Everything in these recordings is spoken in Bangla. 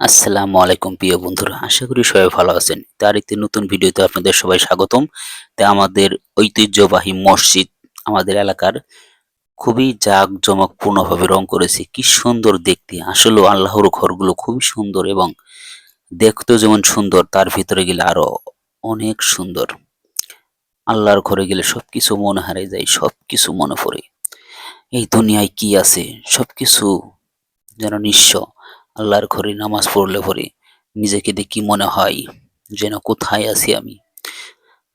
আসসালামু আলাইকুম প্রিয় বন্ধুরা, আশা করি সবাই ভালো আছেন। তার একটি নতুন ভিডিওতে আপনাদের সবাই স্বাগতম। তা আমাদের ঐতিহ্যবাহী মসজিদ আমাদের এলাকার খুবই জাঁকজমকপূর্ণভাবে রং করেছে। কি সুন্দর দেখতে। আসলে আল্লাহর ঘরগুলো খুবই সুন্দর এবং দেখতেও যেমন সুন্দর, তার ভিতরে গেলে আরও অনেক সুন্দর। আল্লাহর ঘরে গেলে সবকিছু মনে হারে যায়, সবকিছু মনে পড়ে। এই দুনিয়ায় কি আছে? সবকিছু যেন নিঃস্ব। আল্লাহর ঘরে নামাজ পড়লে পরে নিজেকে দেখি মনে হয় যেন কোথায় আছি আমি।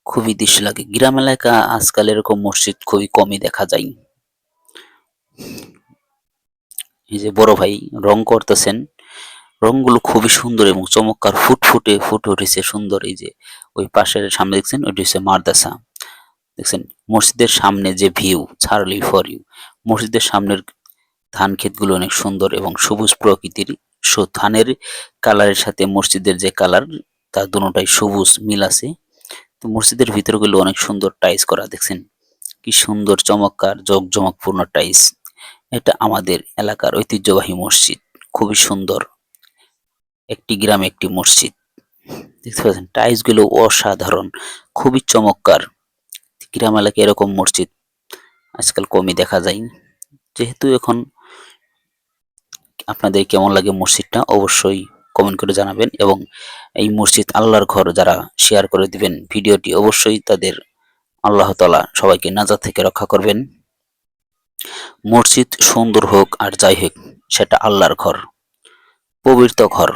খুবই দৃশ্য লাগে। গ্রাম এলাকা আজকাল এরকম মসজিদ খুবই কমই দেখা যায়। এই যে বড় ভাই রং করতেছেন, রংগুলো খুবই সুন্দর এবং চমৎকার। ফুটফুটে ফুটে উঠেছে সুন্দর। এই যে ওই পাশের সামনে দেখছেন, ওইটি হচ্ছে মাদ্রাসা। দেখছেন, মসজিদের সামনে যে ভিউ ছাড়লি ফর ইউ মসজিদের সামনের ধান ক্ষেতগুলো অনেক সুন্দর এবং সবুজ প্রকৃতির সো ধানের কালারের সাথে মসজিদের যে কালার, তার দুটোটাই সবুজ মিল আছে। তো মসজিদের ভিতরগুলো অনেক সুন্দর টাইস করা, দেখছেন? কি সুন্দর, চমৎকার, জগজমকপূর্ণ টাইস এটা আমাদের এলাকার ঐতিহ্যবাহী মসজিদ, খুবই সুন্দর। একটি গ্রামে একটি মসজিদ। দেখতে পাচ্ছেন টাইলসগুলো অসাধারণ, খুবই চমৎকার। গ্রাম এলাকায় এরকম মসজিদ আজকাল কমই দেখা যায়। যেহেতু এখন আপনাদের কেমন লাগে মসজিদটা অবশ্যই কমেন্ট করে জানাবেন এবং এই মসজিদ আল্লাহর ঘর যারা শেয়ার করে দিবেন, ভিডিওটি অবশ্যই তাদের আল্লাহ তালা সবাইকে নাজার থেকে রক্ষা করবেন। মসজিদ সুন্দর হোক আর যাই হোক, সেটা আল্লাহর ঘর, পবিত্র ঘর।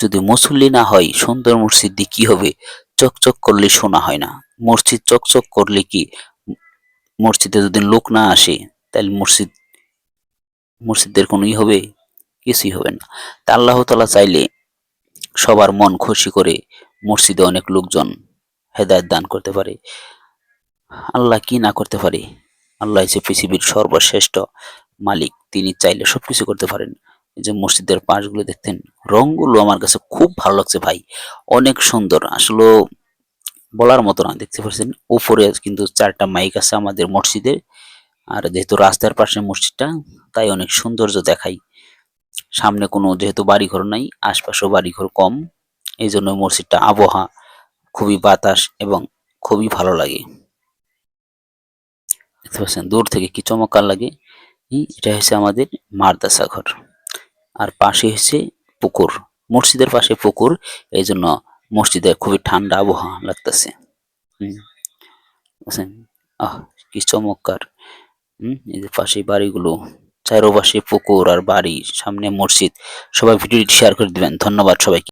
যদি মুসল্লি না হয়, সুন্দর মসজিদ দিয়ে কি হবে? চকচক করলে শোনা হয় না। মসজিদ চকচক করলে কি? মসজিদে যদি লোক না আসে, তাহলে মসজিদ মসজিদের কোনো ই হবে, কিছুই হবে না। তা আল্লাহ তালা চাইলে সবার মন খুশি করে মসজিদে অনেক লোকজন হেদায়ত দান করতে পারে। আল্লাহ কি না করতে পারে? আল্লাহ হচ্ছে পৃথিবীর সর্বশ্রেষ্ঠ মালিক, তিনি চাইলে সবকিছু করতে পারেন। যে মসজিদের পাশগুলো দেখতেন, রংগুলো আমার কাছে খুব ভালো লাগছে ভাই। অনেক সুন্দর, আসলে বলার মতো না, দেখতে পাচ্ছেন? উপরে কিন্তু চারটা মাইক আছে আমাদের মসজিদে। আর যেহেতু রাস্তার পাশে মসজিদটা, তাই অনেক সৌন্দর্য দেখাই। সামনে কোনো যেহেতু বাড়িঘর নাই, আশপাশেও বাড়িঘর কম। এই জন্য মসজিদটা আবহাওয়া খুবই বাতাস এবং খুবই ভালো লাগে। দূর থেকে কি চমৎকার লাগে। এটা হচ্ছে আমাদের মারদাসা ঘর। আর পাশে হচ্ছে পুকুর। মসজিদের পাশে পুকুর, এই জন্য মসজিদে খুবই ঠান্ডা আবহাওয়া লাগতেছে। হম আহ, কি চমৎকার। এই যে পাশে বাড়িগুলো, চারোপাশে পুকুর আর বাড়ি, সামনে মসজিদ। সবাই ভিডিওটি শেয়ার করে দিবেন। ধন্যবাদ সবাইকে।